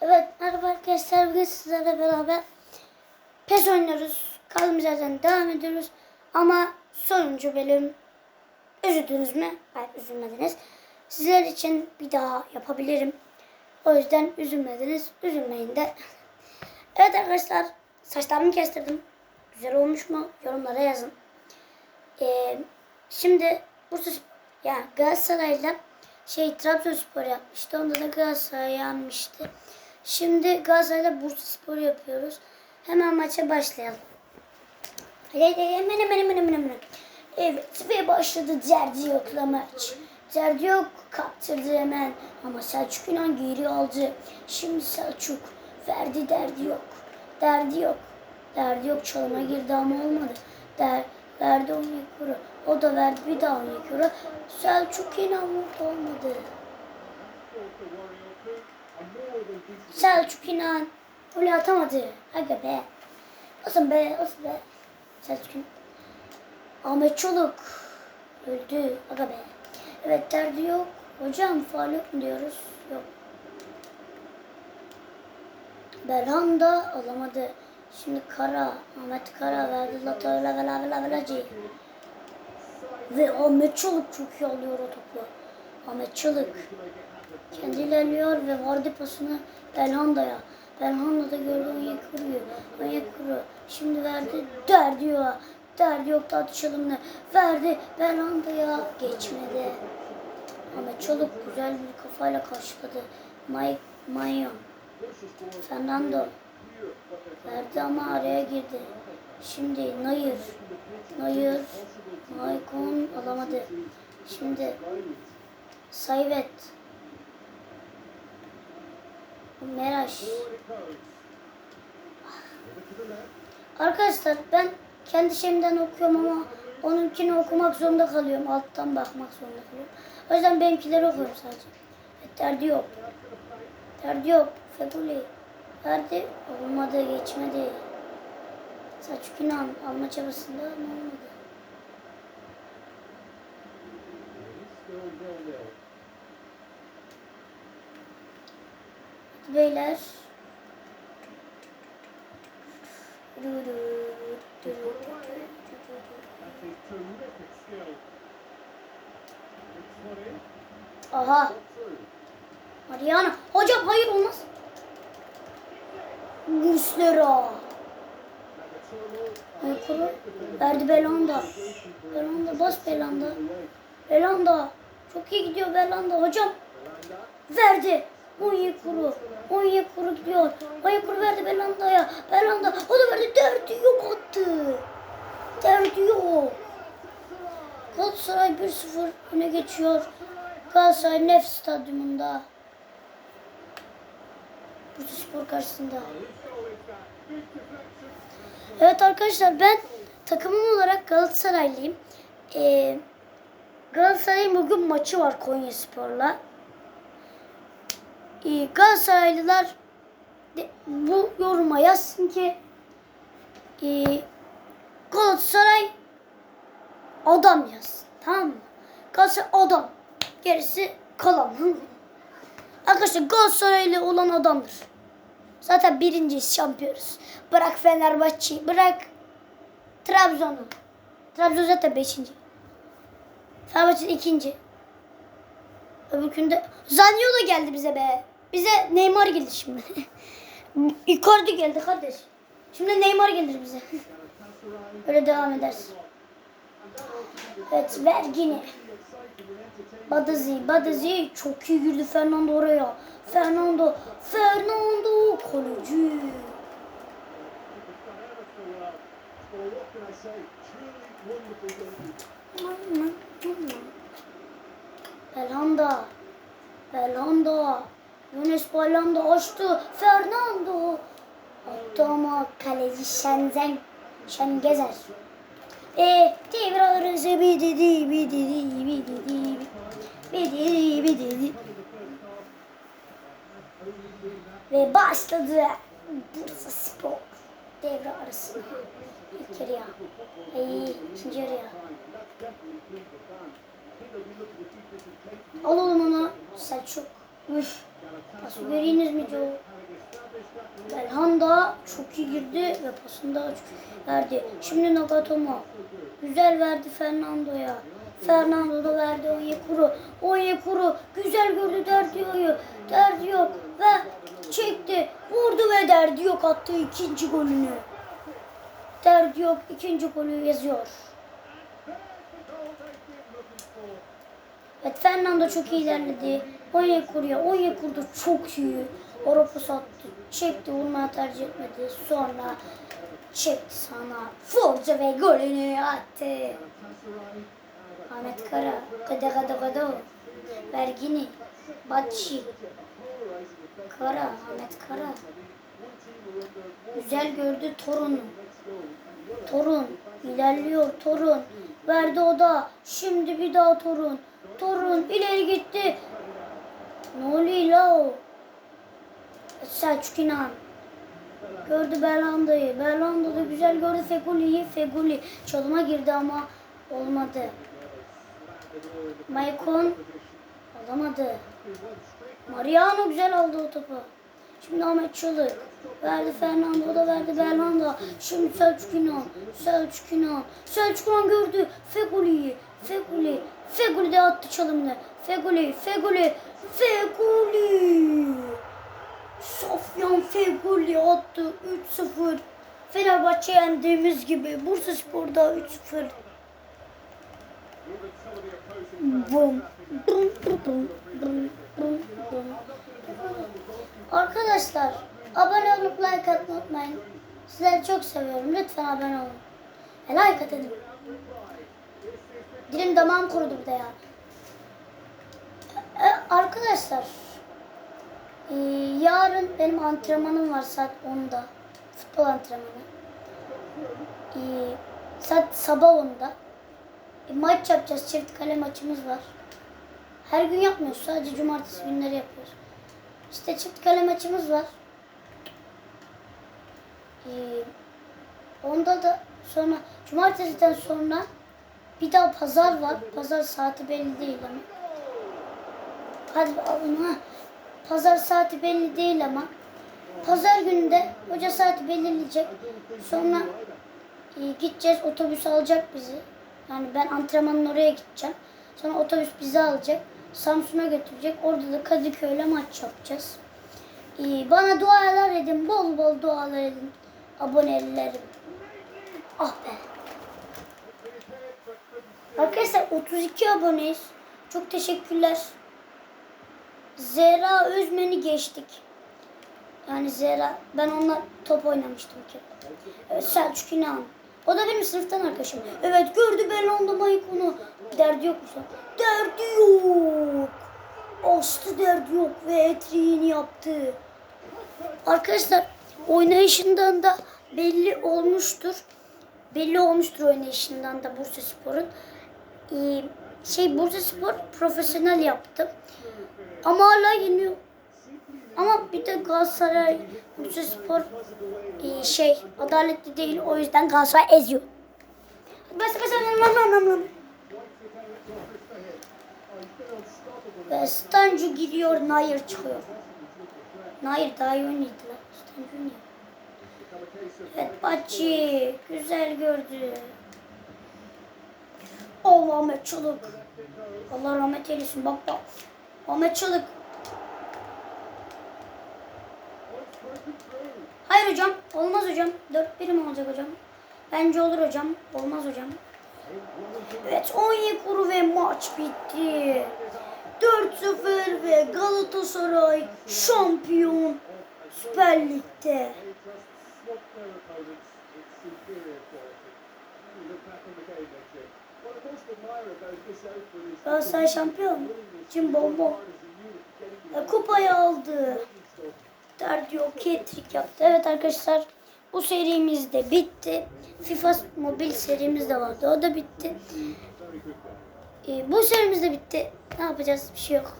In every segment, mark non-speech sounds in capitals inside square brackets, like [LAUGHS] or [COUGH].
Evet merhaba arkadaşlar bugün sizlerle beraber PES oynuyoruz. Kaldığımız yerden devam ediyoruz. Ama sonuncu bölüm üzüldünüz mü? Hayır üzülmediniz. Sizler için bir daha yapabilirim. O yüzden üzülmediniz. Üzülmeyin de. [LAUGHS] Evet arkadaşlar saçlarımı kestirdim. Güzel olmuş mu? Yorumlara yazın. Ee, şimdi Bursa yani Galatasaray'la şey Trabzonspor yapmıştı. Onda da Galatasaray yenmişti. Şimdi Galatasaray'la Bursaspor yapıyoruz. Hemen maça başlayalım. Hemen hemen hemen hemen hemen. Evet ve başladı derdi yokla maç. Derdi yok kaptırdı hemen ama Selçuk İnan geri aldı. Şimdi Selçuk verdi derdi yok. Derdi yok. Derdi yok çalıma girdi ama olmadı. Der, verdi 10 euro. O da verdi bir daha 10 euro. Selçuk İnan vurdu olmadı. Selçuk İnan gol atamadı. Aga be. Olsun be, olsun be. Selçuk İnan. Ahmet Çoluk öldü. Aga be. Evet derdi yok. Hocam faal yok mu diyoruz? Yok. Belhanda alamadı. Şimdi Kara, Ahmet Kara verdi Latoyla vela vela velacı. Ve Ahmet Çoluk çok iyi alıyor o topu. Ahmet Çoluk kendi ilerliyor ve vardı pasını Belhanda'ya. Belhanda da gördü Onyekuru'yu. Onyekuru şimdi verdi der diyor. Derdi yok da atışalım ne. Verdi Belhanda'ya geçmedi. Ahmet Çoluk güzel bir kafayla karşıladı. Mike Mayon. Fernando verdi ama araya girdi. Şimdi Nayır. Nayır. Maicon alamadı. Şimdi Sayvet. Meraş. Arkadaşlar ben kendi şeyimden okuyorum ama onunkini okumak zorunda kalıyorum. Alttan bakmak zorunda kalıyorum. O yüzden benimkileri okuyorum sadece. Evet, derdi yok. Derdi yok. Feguli. Verdi. Olmadı. Geçmedi. Selçuk İnan alma çabasında ne olmadı? Beyler. Aha. Mariana. Hocam hayır olmaz. Muslera. Yukarı. Verdi Belanda. Belanda bas Belanda. Belanda. Çok iyi gidiyor Belanda. Hocam. Verdi. Onyekuru. Onyekuru gidiyor. Onyekuru verdi Belanda'ya. Belanda. O da verdi. Derdi yok attı. Derdi yok. Galatasaray 1-0 öne geçiyor. Galatasaray Nef Stadyumunda. Bursa Spor karşısında. Evet arkadaşlar ben takımım olarak Galatasaraylıyım. Ee, Galatasaray'ın bugün maçı var Konya Spor'la. Ee, Galatasaraylılar bu yoruma yazsın ki e, Galatasaray adam yazsın. Tamam mı? Galatasaray adam. Gerisi kalan. [LAUGHS] Arkadaşlar Galatasaraylı olan adamdır. Zaten birinciyiz, şampiyonuz. Bırak Fenerbahçe'yi, bırak Trabzon'u. Trabzon zaten beşinci. Fenerbahçe ikinci. Öbürkünde Zaniolo geldi bize be. Bize Neymar geldi şimdi. [LAUGHS] Icardi geldi kardeş. Şimdi Neymar gelir bize. [LAUGHS] Öyle devam edersin. Evet Vergini. Badazi, Badazi çok iyi girdi Fernando oraya. Fernando, Fernando kaleci. Belhanda, Belhanda, Yunus Belhanda açtı. Fernando. Attı ama kaleci Şenzen, Şengezer. E devre arası bir dedi, bir dedi, bir dedi, bir dedi, bir dedi. Ve başladı Bursa Spor devre arası. İlk yarıya. Ay, ikinci yarıya. Al oğlum onu. Selçuk. Üf. Nasıl göreyiniz mi Joe? Belhanda çok iyi girdi ve pasını da verdi. Şimdi Nagatomo. Güzel verdi Fernando'ya. Fernando da verdi Onyekuru. Onyekuru güzel gördü Derdio'yu. Derdi yok ve çekti. Vurdu ve Derdi yok attı ikinci golünü. Derdi yok ikinci golü yazıyor. Evet Fernando çok iyi ilerledi. Onyekuru'ya. Onyekuru da çok iyi. Avrupa sattı. Çekti vurmaya tercih etmedi. Sonra çekti sana. Forza ve golünü attı. Ahmet Kara. Gada gada gada. Bergini. Batçi. Kara. Ahmet Kara. Güzel gördü Torun'u. Torun ilerliyor Torun. Verdi o da. Şimdi bir daha Torun. Torun ileri gitti. Ne oluyor la o? Selçuk İnan. Gördü Berlanda'yı. Berlanda da güzel gördü Feguli'yi. Feguli çalıma girdi ama olmadı. Maicon alamadı. Mariano güzel aldı o topu. Şimdi Ahmet Çalık. Verdi Fernando da verdi Berlanda. Şimdi Selçuk İnan. Selçuk İnan. Selçuk İnan gördü. Feguli'yi. Feguli. Feguli de attı çalımını. Feguli. Feguli. Feguli. Sofyan Feguli attı 3-0. Fenerbahçe yendiğimiz gibi Bursa Spor'da 3-0. Bum. Bum, bum, bum, bum, bum, bum. Arkadaşlar abone olup like atmayı unutmayın. Sizleri çok seviyorum. Lütfen abone olun. E, like atın. Dilim damağım kurudu bir de ya. E, arkadaşlar e, yarın benim antrenmanım var saat 10'da. Futbol antrenmanı. E, saat sabah 10'da. E, maç yapacağız. Çift kale maçımız var. Her gün yapmıyoruz. Sadece cumartesi günleri yapıyoruz. İşte çift kale maçımız var. Ee, onda da sonra cumartesiden sonra bir daha pazar var. Pazar saati belli değil ama. Hadi ha. Pazar saati belli değil ama. Pazar günü de hoca saati belirleyecek. Sonra e, gideceğiz otobüs alacak bizi. Yani ben antrenmanın oraya gideceğim. Sonra otobüs bizi alacak. Samsun'a götürecek. Orada da Kadıköy'le maç yapacağız. Ee, bana dualar edin. Bol bol dualar edin. Abonelerim. Ah be. Arkadaşlar 32 aboneyiz. Çok teşekkürler. Zehra Özmen'i geçtik. Yani Zehra, ben onunla top oynamıştım ki. Evet, Selçuk İnan. O da benim sınıftan arkadaşım. Evet gördü Belanda Maykon'u. Derdi yok mu? Derdi yok. Astı derdi yok ve etriğini yaptı. Arkadaşlar oynayışından da belli olmuştur. Belli olmuştur oynayışından da Bursa Spor'un. Ee, şey Bursa Spor profesyonel yaptı. Ama hala yeniyor. Ama bir de Galatasaray Bursa Spor e, şey adaletli değil o yüzden Galatasaray eziyor. Bas bas nam nam nam nam. Ve Stancu gidiyor, Nair çıkıyor. Nair daha iyi oynuyordu lan. Stancu oynuyor. Evet Bacı güzel gördü. Allah Ahmet Çalık. Allah rahmet eylesin bak bak. Ahmet Çalık. Hayır hocam. Olmaz hocam. Dört birim olacak hocam. Bence olur hocam. Olmaz hocam. Evet Onyekuru ve maç bitti. 4-0 ve Galatasaray şampiyon Süper Lig'de. Galatasaray şampiyon. Cim bombo. E, kupayı aldı. Derdi yok. Hat-trick yaptı. Evet arkadaşlar bu serimiz de bitti. FIFA mobil serimiz de vardı. O da bitti. E, bu serimiz de bitti. Ne yapacağız? Bir şey yok.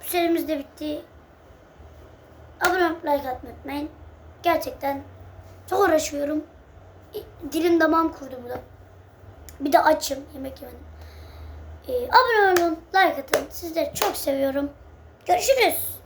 Bu serimiz de bitti. Abone olup like atmayı unutmayın. Gerçekten çok uğraşıyorum. E, Dilim damağım kurdu burada. Bir de açım. Yemek yemedim. E, abone olun, like atın. Sizleri çok seviyorum. Görüşürüz.